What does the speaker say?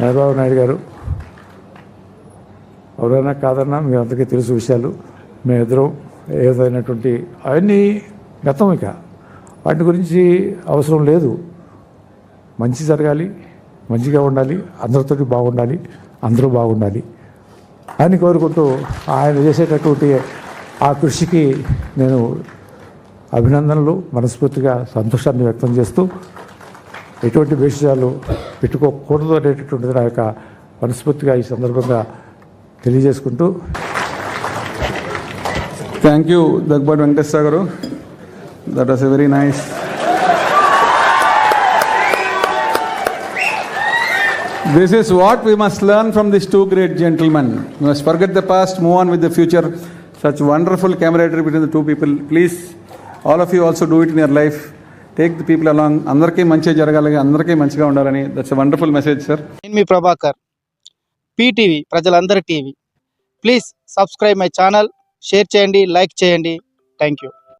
చంద్రబాబు నాయుడు గారు. ఎవరైనా కాదన్నా మీ అందరికీ తెలుసు విషయాలు. మేమిద్దరం ఏ విధమైనటువంటి అవన్నీ గతం ఇక. వాటి గురించి అవసరం లేదు. మంచి జరగాలి మంచిగా ఉండాలి అందరితోటి బాగుండాలి అందరూ బాగుండాలి అని కోరుకుంటూ ఆయన చేసేటటువంటి ఆ కృషికి నేను అభినందనలు మనస్ఫూర్తిగా సంతోషాన్ని వ్యక్తం చేస్తూ ఎటువంటి విషయాలు పెట్టుకోకూడదు అనేటటువంటిది నా యొక్క మనస్ఫూర్తిగా ఈ సందర్భంగా తెలియజేసుకుంటూ థ్యాంక్ యూ దగ్గబాటి వెంకటేశ్వర గారు that was a very nice this is what we must learn from this two great gentlemen you must forget the past move on with the future such wonderful camaraderie between the two people please all of you also do it in your life take the people along అందరికీ మంచిగా జరగాలి అందరికీ మంచిగా ఉండాలని. That's wonderful message sir నేను మీ Prabhakar PTV ప్రజలందరి TV please subscribe my channel share చేయండి లైక్ చేయండి. Thank you